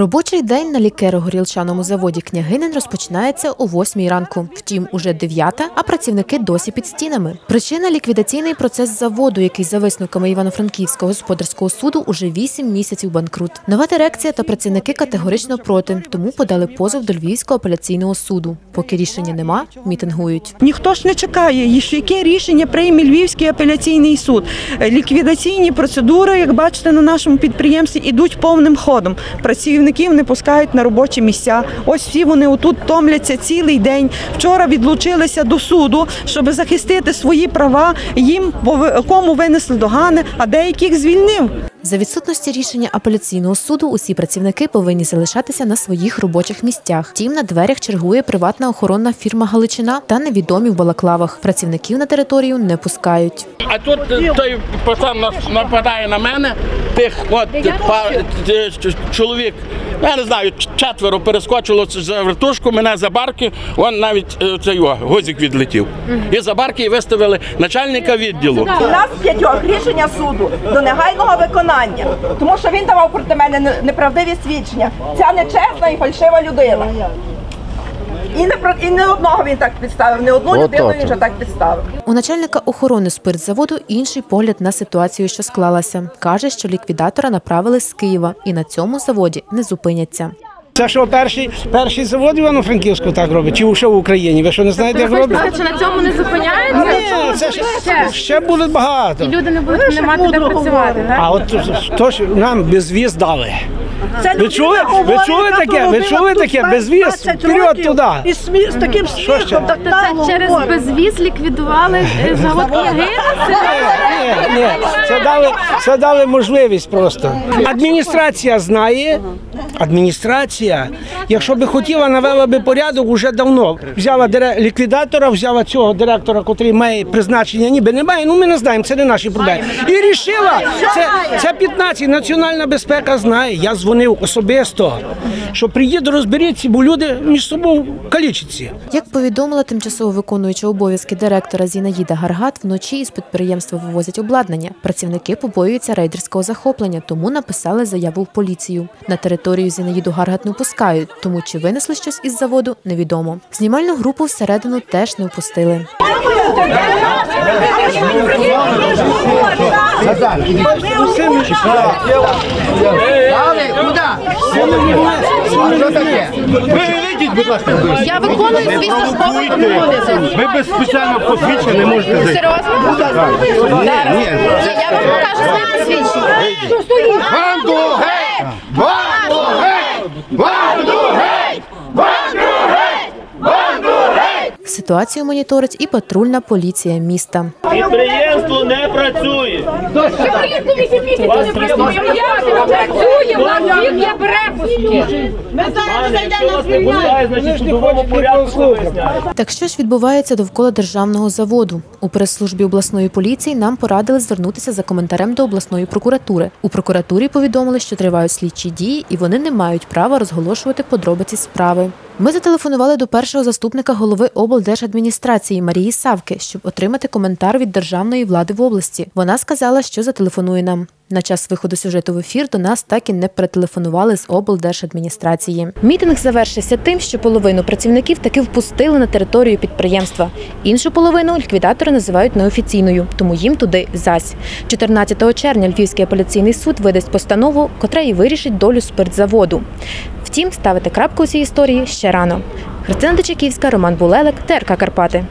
Робочий день на лікеро-горілчаному заводі княгинин розпочинається о 8 ранку. Втім, уже 9, а працівники досі під стінами. Причина ліквідаційний процес заводу, який за висновками Івано-Франківського господарського суду уже 8 місяців банкрут. Нова дирекція та працівники категорично проти, тому подали позов до Львівського апеляційного суду. Поки рішення нема, мітингують. Ніхто ж не чекає, яке рішення прийме Львівський апеляційний суд. Ліквідаційні процедури, як бачите, на нашому підприємстві ідуть повним ходом. Працівників не пускають на робочі місця. Ось всі вони отут томляться цілий день. Вчора відлучилися до суду, щоб захистити свої права. Їм кому винесли догани, а деяких звільнив. За відсутності рішення апеляційного суду усі працівники повинні залишатися на своїх робочих місцях. Втім, на дверях чергує приватна охоронна фірма Галичина та невідомі в балаклавах. Працівників на територію не пускають. А тут е, той пацан нападає на мене, тих от е, па- е, чоловік, я не знаю, четверо перескочило з- за вертушку, мене за барки, он навіть е, цей о, гузик відлетів. І за барки виставили начальника відділу. У нас п'ятьох рішення суду до негайного виконання, тому що він давав проти мене неправдиві свідчення. Ця нечесна і фальшива людина. І не про і не одного він так підставив, не одну людину він вже так підставив. У начальника охорони спиртзаводу інший погляд на ситуацію, що склалася. Каже, що ліквідатора направили з Києва і на цьому заводі не зупиняться. Це що перший, перший завод Івано-Франківську так робить? Чи що в Україні? Ви що не знаєте, як роблять? Чи на цьому не зупиняється? Ні, це ж ще буде багато. І Люди не будуть не мати де працювати, так? А от то ж нам безвіз дали. Ви чули? Ви чули таке? Ви чули таке? Безвіз? Вперед туди. І смі- з таким сміхом так Тобто це через безвіз ліквідували е, завод княгини? Це дали, це дали можливість просто. Адміністрація знає. Адміністрація, якщо би хотіла, навела би порядок уже давно. Взяла ліквідатора, взяла цього директора, який має призначення, ніби немає. Ну ми не знаємо, це не наші проблеми. І рішила, це, це 15, національна безпека знає. Я дзвонив особисто, що приїду, розберіться, бо люди між собою калічаться. Як повідомила тимчасово виконуюча обов'язки директора Зінаїда Гаргат, вночі із підприємства вивозять обладнання. Працівники побоюються рейдерського захоплення, тому написали заяву в поліцію. На територію Зінаїду Гаргат не пускають, тому чи винесли щось із заводу, невідомо. Знімальну групу всередину теж не впустили. Я виконую свій службовий обов'язок. Ви без спеціального посвідчення не можете зайти. Серйозно? Зараз. Ні, Я вам покажу своє посвідчення. Банду геть! Банду геть! Банду геть! Банду геть! Банду геть! Ситуацію моніторить і патрульна поліція міста. Підприємство не працює. Якщо вас не пускає, значить в судовому порядку виясняє. Так що ж відбувається довкола державного заводу? У прес-службі обласної поліції нам порадили звернутися за коментарем до обласної прокуратури. У прокуратурі повідомили, що тривають слідчі дії, і вони не мають права розголошувати подробиці справи. Ми зателефонували до першого заступника голови облдержадміністрації Марії Савки, щоб отримати коментар від державної влади в області. Вона сказала, що зателефонує нам. На час виходу сюжету в ефір до нас так і не перетелефонували з облдержадміністрації. Мітинг завершився тим, що половину працівників таки впустили на територію підприємства. Іншу половину ліквідатори називають неофіційною, тому їм туди зась. 14 червня Львівський апеляційний суд видасть постанову, котра і вирішить долю спиртзаводу. Втім, ставити крапку у цій історії ще рано. Христина Дичаківська, Роман Булелек, ТРК Карпати.